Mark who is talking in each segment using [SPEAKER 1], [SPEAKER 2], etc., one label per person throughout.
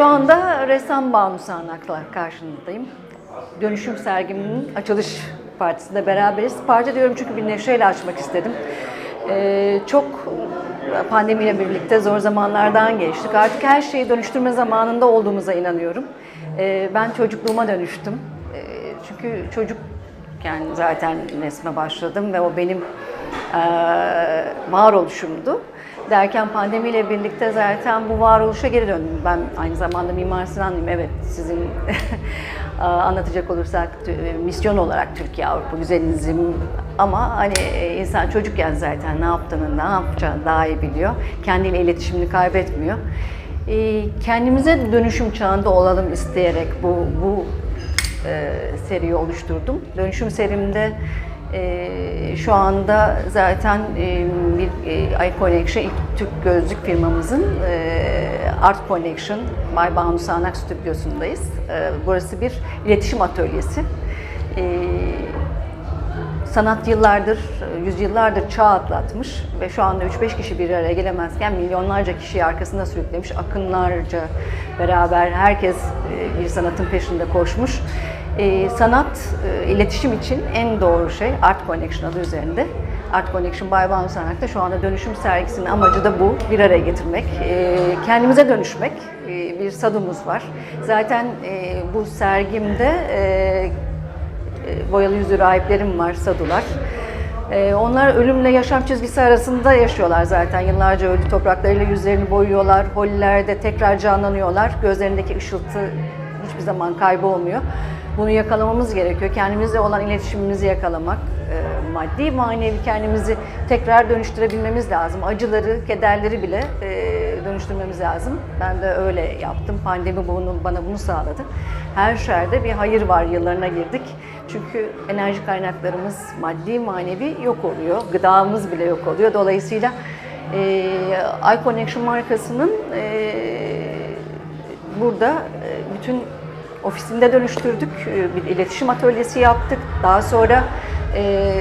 [SPEAKER 1] Şu anda ressam Banu Sağnak'la karşınızdayım. Dönüşüm sergiminin açılış partisinde beraberiz. Parti diyorum çünkü bir neşeyle açmak istedim. Ee, çok pandemiyle birlikte zor zamanlardan geçtik. Artık her şeyi dönüştürme zamanında olduğumuza inanıyorum. Ee, ben çocukluğuma dönüştüm. Ee, çünkü çocukken zaten resme başladım ve o benim eee varoluşumdu. Derken pandemiyle birlikte zaten bu varoluşa geri döndüm. Ben aynı zamanda Mimar Sinanlıyım. Evet sizin anlatacak olursak tü- misyon olarak Türkiye Avrupa güzelinizim ama hani e, insan çocukken zaten ne yaptığını, ne yapacağını daha iyi biliyor. Kendiyle iletişimini kaybetmiyor. Eee, Kendimize dönüşüm çağında olalım isteyerek bu bu e, seriyi oluşturdum. Dönüşüm serimde e, şu anda zaten e, bir e, Eye Connection ilk Türk gözlük firmamızın e, Art Connection by Banu Sağnak stüdyosundayız. E, burası bir iletişim atölyesi. E, sanat yıllardır, yüzyıllardır çağ atlatmış ve şu anda 3-5 kişi bir araya gelemezken milyonlarca kişiyi arkasında sürüklemiş, akınlarca beraber herkes e, bir sanatın peşinde koşmuş. E, Sanat, e, iletişim için en doğru şey Art Connection adı üzerinde. Art Connection by Banu Sanak'ta şu anda dönüşüm sergisinin amacı da bu, bir araya getirmek, e, kendimize dönüşmek. E, Bir sadumuz var. Zaten e, bu sergimde e, e, boyalı yüzlü rahiplerim var, sadular. E, onlar ölümle yaşam çizgisi arasında yaşıyorlar zaten. Yıllarca öldü topraklarıyla yüzlerini boyuyorlar. Hollilerde tekrar canlanıyorlar. Gözlerindeki ışıltı hiçbir zaman kaybolmuyor. Bunu yakalamamız gerekiyor. Kendimizle olan iletişimimizi yakalamak, e, maddi manevi kendimizi tekrar dönüştürebilmemiz lazım. Acıları, kederleri bile e, dönüştürmemiz lazım. Ben de öyle yaptım. Pandemi bunu, bana bunu sağladı. Her şerde bir hayır var yıllarına girdik. Çünkü enerji kaynaklarımız maddi manevi yok oluyor. Gıdamız bile yok oluyor. Dolayısıyla e, iConnection markasının e, burada e, bütün ofisinde dönüştürdük. E, Bir iletişim atölyesi yaptık. Daha sonra e,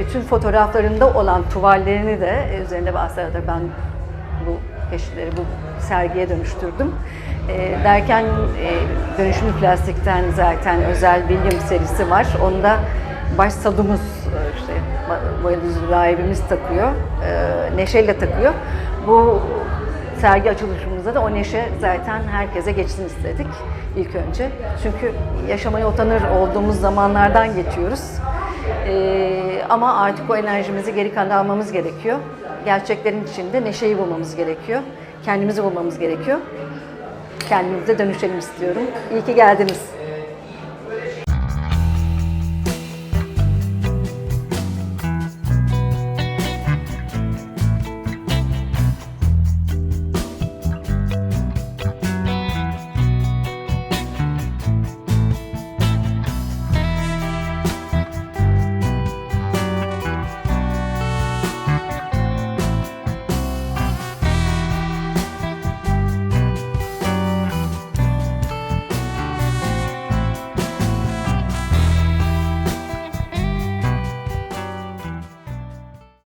[SPEAKER 1] bütün fotoğraflarında olan tuvallerini de e, üzerinde bahsederek ben bu keşifleri bu sergiye dönüştürdüm. Derken e, dönüşümlü plastikten zaten özel bilyum serisi var. Onda baş sadumuz e, işte boyalı rahibimiz takıyor. E, neşeyle takıyor. Bu sergi açılışımızda da o neşe zaten herkese geçsin istedik ilk önce. Çünkü yaşamaya utanır olduğumuz zamanlardan geçiyoruz. Ee, ama artık o enerjimizi geri kazanmamız gerekiyor. Gerçeklerin içinde neşeyi bulmamız gerekiyor. Kendimizi bulmamız gerekiyor. Kendimize dönüşelim istiyorum. İyi ki geldiniz.